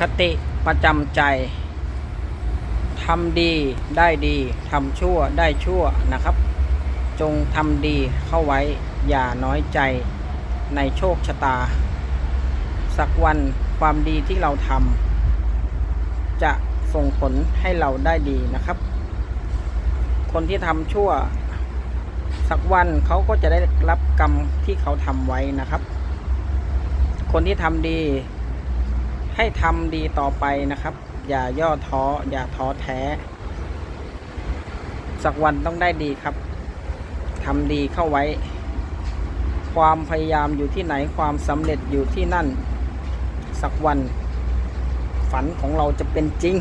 คติประจำใจทำดีได้ดีทำชั่วได้ชั่วนะครับ จงทำดีเข้าไว้ อย่าน้อยใจในโชคชะตา สักวันความดีที่เราทำจะส่งผลให้เราได้ดีนะครับ คนที่ทำชั่ว สักวันเขาก็จะได้รับกรรมที่เขาทำไว้นะครับ คนที่ทำดี ให้ทำดีต่อไปนะครับ อย่าย่อท้อ อย่าท้อแท้ สักวันต้องได้ดีครับทำดีเข้าไว้ ความพยายามอยู่ที่ไหนความสำเร็จอยู่ที่นั่น สักวัน ฝันของเราจะเป็นจริง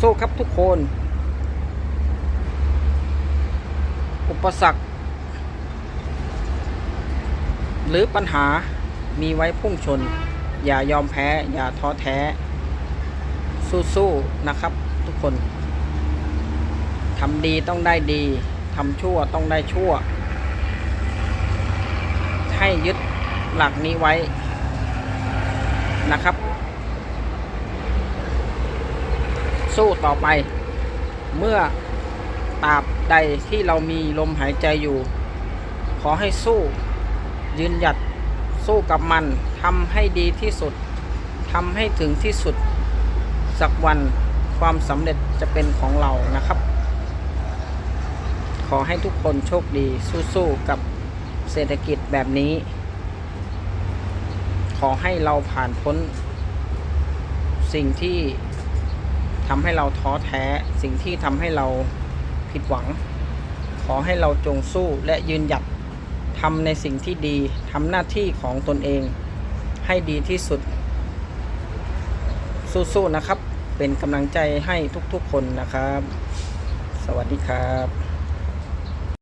สู้ครับทุกคน อุปสรรค หรือปัญหามีไว้พุ่งชน อย่ายอมแพ้ อย่าท้อแท้ สู้ๆนะครับ ทุกคนทำดีต้องได้ดีทำชั่วต้องได้ชั่ว ให้ยึดหลักนี้ไว้นะครับ สู้ต่อไป เมื่อตราบใดที่เรามีลมหายใจอยู่ ขอให้สู้ยืนหยัด สู้กับมันทำให้ดีที่สุดทำให้ถึงที่สุด สักวันความสำเร็จจะเป็นของเรานะครับ ขอให้ทุกคนโชคดีสู้ๆกับเศรษฐกิจแบบนี้ ขอให้เราผ่านพ้น สิ่งที่ทำให้เราท้อแท้ สิ่งที่ทำให้เราผิดหวัง ขอให้เราจงสู้และยืนหยัด ทำในสิ่งที่ดีทำหน้าที่ของตนเอง ให้ดีที่สุด สู้ๆนะครับ เป็นกำลังใจให้ทุกๆคนนะครับ สวัสดีครับ